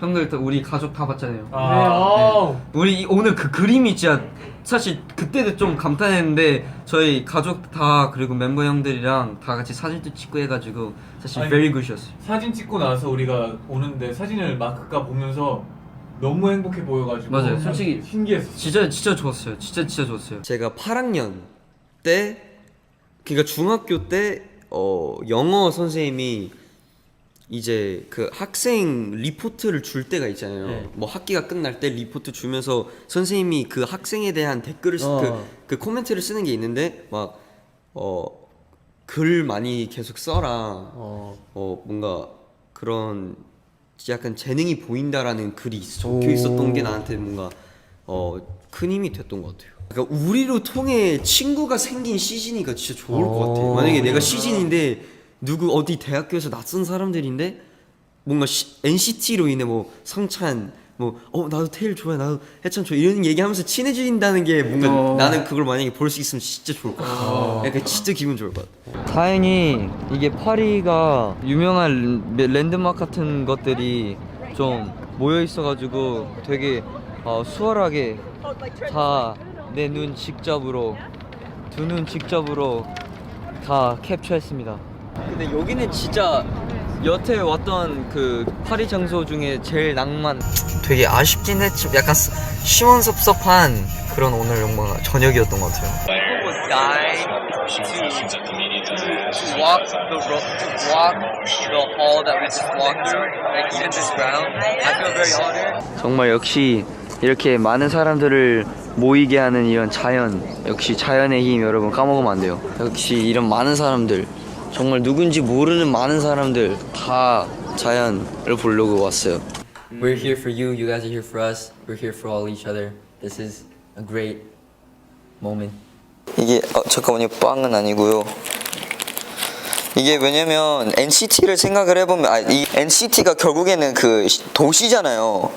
형들 다 우리 가족 다 봤잖아요. 아, 우리 이- 오늘 그 그림이 진짜 사실 그때도 좀 감탄했는데 저희 가족 다 그리고 멤버 형들이랑 다 같이 사진도 찍고 해가지고 사실 아니, very good이었어요. 사진 찍고 나서 우리가 오는데 사진을 마크가 보면서 너무 행복해 보여가지고 맞아요. 솔직히 신기했어. 진짜 진짜 좋았어요. 진짜 진짜 좋았어요. 제가 8학년 때 그러니까 중학교 때 어, 영어 선생님이 이제 그 학생 리포트를 줄 때가 있잖아요. 네. 뭐 학기가 끝날 때 리포트 주면서 선생님이 그 학생에 대한 댓글을 쓰, 어. 그, 그 코멘트를 쓰는 게 있는데 막 어, 글 많이 계속 써라. 어. 어 뭔가 그런 약간 재능이 보인다라는 글이 있- 적혀 오. 있었던 게 나한테 뭔가 어 큰 힘이 됐던 것 같아요. 그러니까 우리로 통해 친구가 생긴 시즌이가 진짜 좋을 것 같아요. 오. 만약에 내가 시즌인데 누구 어디 대학교에서 낯선 사람들인데 뭔가 시, NCT로 인해 뭐 성찬 뭐어 나도 테일 좋아해 나도 해찬 좋아해 이런 얘기하면서 친해진다는 게 뭔가 어. 나는 그걸 만약에 볼 수 있으면 진짜 좋을 것 같아. 약간 진짜 기분 좋을 것 같아. 다행히 이게 파리가 유명한 랜- 랜드마크 같은 것들이 좀 모여 있어가지고 되게 어, 수월하게 다 내 눈 직접으로 두 눈 직접으로 다 캡처했습니다. 근데 여기는 진짜 여태 왔던 그 파리 장소 중에 제일 낭만. 되게 아쉽긴 했지만 약간 스- 시원섭섭한 그런 오늘 영화 저녁이었던 것 같아요. People was dying to to walk the ro- to walk the hall that we just walked through, like even this ground. I feel very honored. 정말 역시 이렇게 많은 사람들을 모이게 하는 이런 자연, 역시 자연의 힘 여러분 까먹으면 안 돼요. 역시 이런 많은 사람들, 정말 누군지 모르는 많은 사람들 다 자연을 보려고 왔어요. We're here for you, you guys are here for us, we're here for all each other. This is a great moment. 이게 어, 잠깐만요 빵은 아니고요 이게 왜냐면 NCT를 생각을 해보면 아, 이 NCT가 결국에는 그 시- 도시잖아요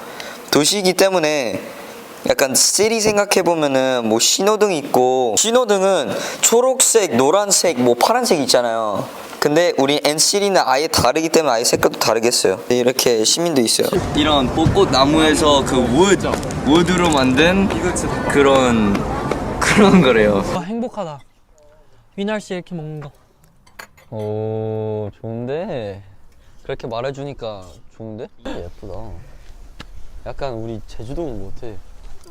도시이기 때문에 약간 시리 생각해보면은 뭐 신호등이 있고 신호등은 초록색 노란색 뭐 파란색 있잖아요 근데 우리 NCT는 아예 다르기 때문에 아예 색깔도 다르겠어요 이렇게 시민도 있어요 이런 벚꽃 나무에서 그 우드, 우드로 만든 그런 그런 거래요. 와 행복하다. 이 날씨에 이렇게 먹는 거. 오 좋은데 그렇게 말해주니까 좋은데 예쁘다. 약간 우리 제주도는 못해.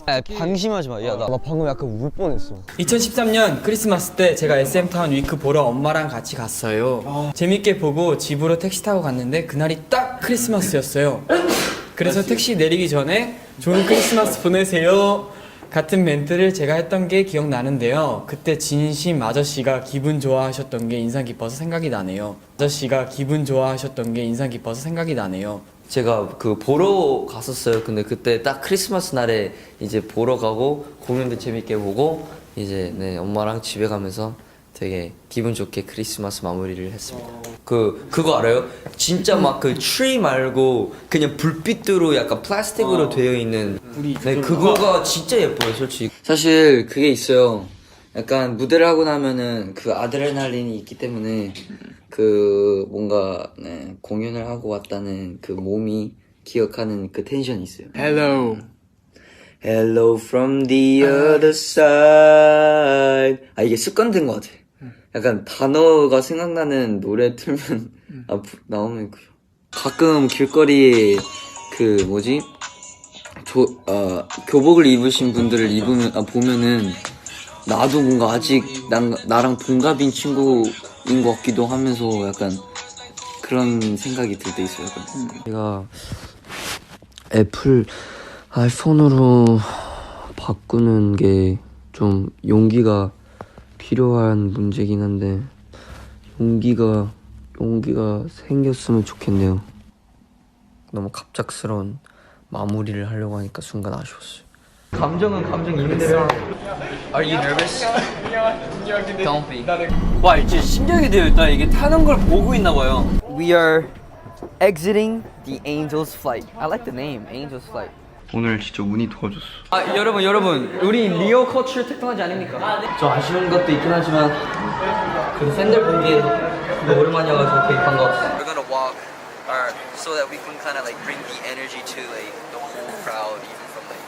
야, 방심하지 마. 야, 나, 나 방금 약간 울 뻔했어. 2013년 크리스마스 때 제가 SM타운 위크 보러 엄마랑 같이 갔어요. 재밌게 보고 집으로 택시 타고 갔는데 그날이 딱 크리스마스였어요. 그래서 택시 내리기 전에 좋은 크리스마스 보내세요. 같은 멘트를 제가 했던 게 기억나는데요. 그때 진심 아저씨가 기분 좋아하셨던 게 인상 깊어서 생각이 나네요. 아저씨가 기분 좋아하셨던 게 인상 깊어서 생각이 나네요. 제가 그 보러 갔었어요. 근데 그때 딱 크리스마스 날에 이제 보러 가고 공연도 재밌게 보고 이제 네 엄마랑 집에 가면서 되게 기분 좋게 크리스마스 마무리를 했습니다. 그 그거 알아요? 진짜 막 그 트리 말고 그냥 불빛으로 약간 플라스틱으로 되어 있는 네 그거가 진짜 예뻐요, 솔직히. 사실 그게 있어요. 약간 무대를 하고 나면은 그 아드레날린이 있기 때문에 그 뭔가 네, 공연을 하고 왔다는 그 몸이 기억하는 그 텐션이 있어요. Hello. Hello from the other side. 아 이게 습관된 것 같아. 약간 단어가 생각나는 노래 틀면 아, 부- 나오면 그 가끔 길거리에 그 뭐지 조, 어, 교복을 입으신 분들을 입으면 아, 보면은 나도 뭔가 아직 난, 나랑 동갑인 친구 인 것 같기도 하면서 약간 그런 생각이 들 때 있어요. 약간. 제가 애플 아이폰으로 바꾸는 게 좀 용기가 필요한 문제긴 한데 용기가 용기가 생겼으면 좋겠네요. 너무 갑작스러운 마무리를 하려고 하니까 순간 아쉬웠어요. 감정은 감정 임대로. Are you nervous? Don't be. 와 이제 신기하게 되어 있다. 이게 타는 걸 보고 있나 봐요. We are exiting the Angels Flight. I like the name, Angels Flight. 오늘 진짜 운이 도와줬어. 아 여러분 여러분 우리 리오 커츠 테크놀로지 아닙니까? 좀 아쉬운 것도 있긴 하지만 그 팬들 보기에 너무 오랜만이어가지고 되게 반가웠어. We're gonna walk our so that we can kind of like bring the energy to like the whole crowd, even from like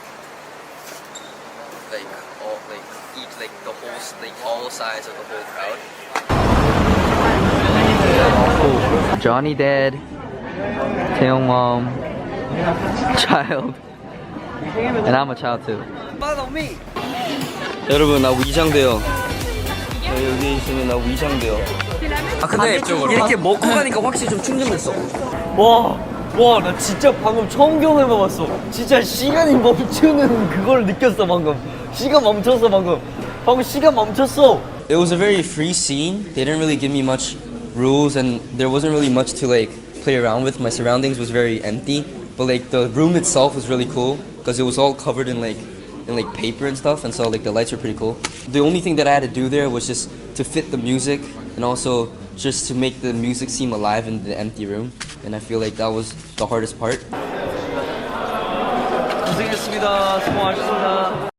like all like each like the whole like all sides of the whole crowd. Johnny Dad, Taeyong Mom, child, and I'm a child too. 여러분 나 위장돼요. 나 여기 있으면 나 위장돼요. 아 근데 이렇게 먹고 가니까 확실히 좀 충전됐어. 와, 와, 나 진짜 방금 처음 경험해봤어. 진짜 시간이 멈추는 그걸 느꼈어 방금. 시간 멈췄어 방금. 방금 시간 멈췄어. It was a very free scene. They didn't really give me much rules, and there wasn't really much to like play around with. My surroundings was very empty, but like the room itself was really cool because it was all covered in like in like paper and stuff, and so like the lights were pretty cool. The only thing that I had to do there was just to fit the music and also just to make the music seem alive in the empty room, and I feel like that was the hardest part. 고생했습니다. 수고하셨습니다.